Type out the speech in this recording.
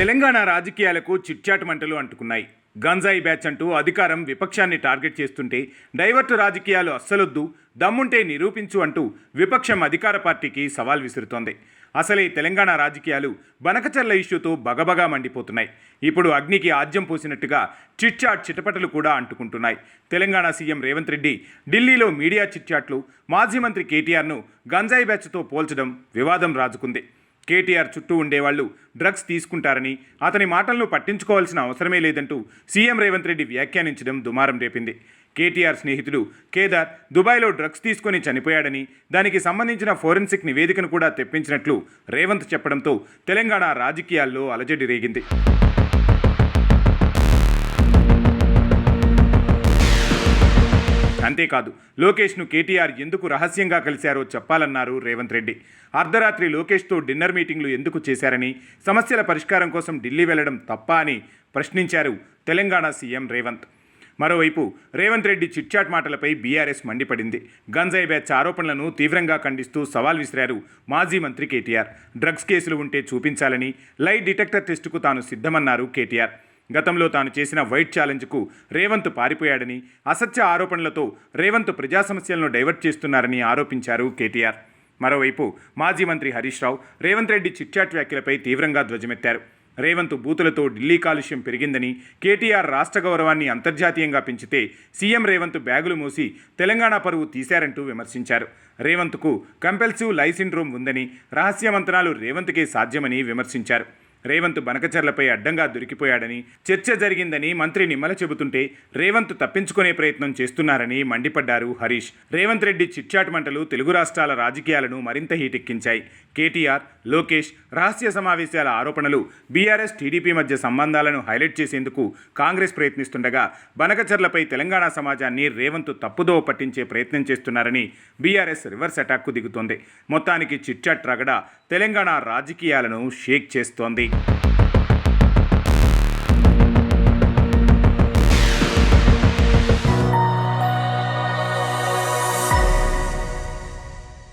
తెలంగాణ రాజకీయాలకు చిట్చాట్ మంటలు అంటుకున్నాయి. గంజాయి బ్యాచ్ అంటూ అధికారం విపక్షాన్ని టార్గెట్ చేస్తుంటే డైవర్ట్ రాజకీయాలు అస్సలొద్దు దమ్ముంటే నిరూపించు అంటూ విపక్షం అధికార పార్టీకి సవాల్ విసురుతోంది. అసలే తెలంగాణ రాజకీయాలు బనకచర్ల ఇష్యూతో బగబగా మండిపోతున్నాయి. ఇప్పుడు అగ్నికి ఆజ్యం పోసినట్టుగా చిట్చాట్ చిటపటలు కూడా అంటుకుంటున్నాయి. తెలంగాణ సీఎం రేవంత్ రెడ్డి ఢిల్లీలో మీడియా చిట్చాట్లు మాజీ మంత్రి కేటీఆర్ను గంజాయి బ్యాచ్తో పోల్చడం వివాదం రాజుకుంది. కేటీఆర్ చుట్టూ ఉండేవాళ్ళు డ్రగ్స్ తీసుకుంటారని అతని మాటలను పట్టించుకోవాల్సిన అవసరమే లేదంటూ సీఎం రేవంత్ రెడ్డి వ్యాఖ్యానించడం దుమారం రేపింది. కేటీఆర్ స్నేహితుడు కేదార్ దుబాయ్లో డ్రగ్స్ తీసుకొని చనిపోయాడని దానికి సంబంధించిన ఫోరెన్సిక్ నివేదికను కూడా తెప్పించినట్లు రేవంత్ చెప్పడంతో తెలంగాణ రాజకీయాల్లో అలజడి రేగింది. అంతేకాదు లోకేష్ను కేటీఆర్ ఎందుకు రహస్యంగా కలిశారో చెప్పాలన్నారు రేవంత్ రెడ్డి. అర్ధరాత్రి లోకేష్తో డిన్నర్ మీటింగ్లు ఎందుకు చేశారని సమస్యల పరిష్కారం కోసం ఢిల్లీ వెళ్ళడం తప్ప అని ప్రశ్నించారు తెలంగాణ సీఎం రేవంత్. మరోవైపు రేవంత్ రెడ్డి చిట్చాట్ మాటలపై బీఆర్ఎస్ మండిపడింది. గంజాయి బ్యాచ్ ఆరోపణలను తీవ్రంగా ఖండిస్తూ సవాల్ విసిరారు మాజీ మంత్రి కేటీఆర్. డ్రగ్స్ కేసులు ఉంటే చూపించాలని లై డిటెక్టర్ టెస్టుకు తాను సిద్ధమన్నారు కేటీఆర్. గతంలో తాను చేసిన వైట్ ఛాలెంజ్కు రేవంత్ పారిపోయాడని అసత్య ఆరోపణలతో రేవంత్ ప్రజా సమస్యలను డైవర్ట్ చేస్తున్నారని ఆరోపించారు కేటీఆర్. మరోవైపు మాజీ మంత్రి హరీష్ రావు రేవంత్ రెడ్డి చిట్చాట్ వ్యాఖ్యలపై తీవ్రంగా ధ్వజమెత్తారు. రేవంత్ బూతులతో ఢిల్లీ కాలుష్యం పెరిగిందని కేటీఆర్ రాష్ట్ర గౌరవాన్ని అంతర్జాతీయంగా పెంచితే సీఎం రేవంత్ బ్యాగులు మూసి తెలంగాణ పరువు తీశారంటూ విమర్శించారు. రేవంత్కు కంపెల్సివ్ లై సిండ్రోమ్ ఉందని రహస్య మంత్రాలు రేవంత్కే సాధ్యమని విమర్శించారు. రేవంత్ బనకచర్లపై అడ్డంగా దొరికిపోయాడని చర్చ జరిగిందని మంత్రి నిమ్మల చెబుతుంటే రేవంత్ తప్పించుకునే ప్రయత్నం చేస్తున్నారని మండిపడ్డారు హరీష్. రేవంత్ రెడ్డి చిట్చాట్ మంటలు తెలుగు రాష్ట్రాల రాజకీయాలను మరింత హీటెక్కించాయి. కేటీఆర్ లోకేష్ రహస్య సమావేశాల ఆరోపణలు బీఆర్ఎస్ టీడీపీ మధ్య సంబంధాలను హైలైట్ చేసేందుకు కాంగ్రెస్ ప్రయత్నిస్తుండగా బనకచర్లపై తెలంగాణ సమాజాన్ని రేవంత్ తప్పుదోవ పట్టించే ప్రయత్నం చేస్తున్నారని బీఆర్ఎస్ రివర్స్ అటాక్కు దిగుతోంది. మొత్తానికి చిట్చాట్ రగడ తెలంగాణ రాజకీయాలను షేక్ చేస్తోంది.